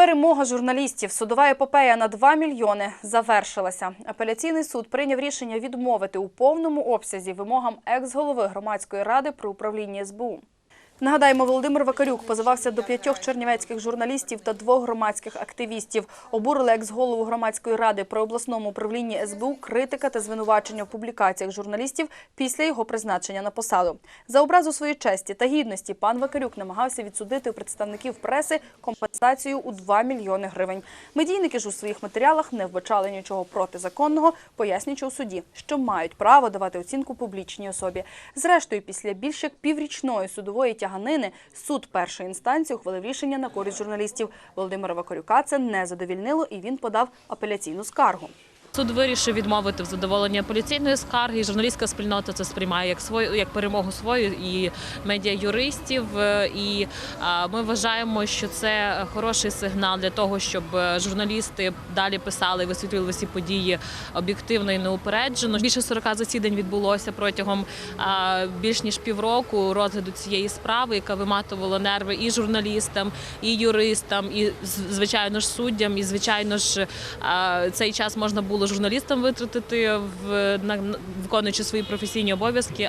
Перемога журналістів. Судова епопея на 2 мільйони завершилася. Апеляційний суд прийняв рішення відмовити у повному обсязі вимогам екс-голови громадської ради при управлінні СБУ. Нагадаємо, Володимир Вакарюк позивався до п'ятьох чернівецьких журналістів та двох громадських активістів. Обурили екс-голову громадської ради при обласному управлінні СБУ критика та звинувачення в публікаціях журналістів після його призначення на посаду. За образу своєї честі та гідності пан Вакарюк намагався відсудити у представників преси компенсацію у 2 мільйони гривень. Медійники ж у своїх матеріалах не вбачали нічого протизаконного, пояснюючи у суді, що мають право давати оцінку публічній особі. Зрештою, після більш як піврічної судової тяганини суд першої інстанції ухвалив рішення на користь журналістів. Володимира Вакарюка це не задовільнило, і він подав апеляційну скаргу. Суд вирішив відмовити в задоволенні апеляційної скарги. і Журналістська спільнота це сприймає як свою як перемогу свою і медіа-юристів. Е, І ми вважаємо, що це хороший сигнал для того, щоб е, журналісти далі писали і висвітлювали всі події об'єктивно і неупереджено. Більше 40 засідань відбулося протягом більш ніж півроку розгляду цієї справи, яка виматувала нерви і журналістам, і юристам, і звичайно ж суддям. І звичайно ж цей час можна було журналістам витратити в на виконуючи свої професійні обов'язки.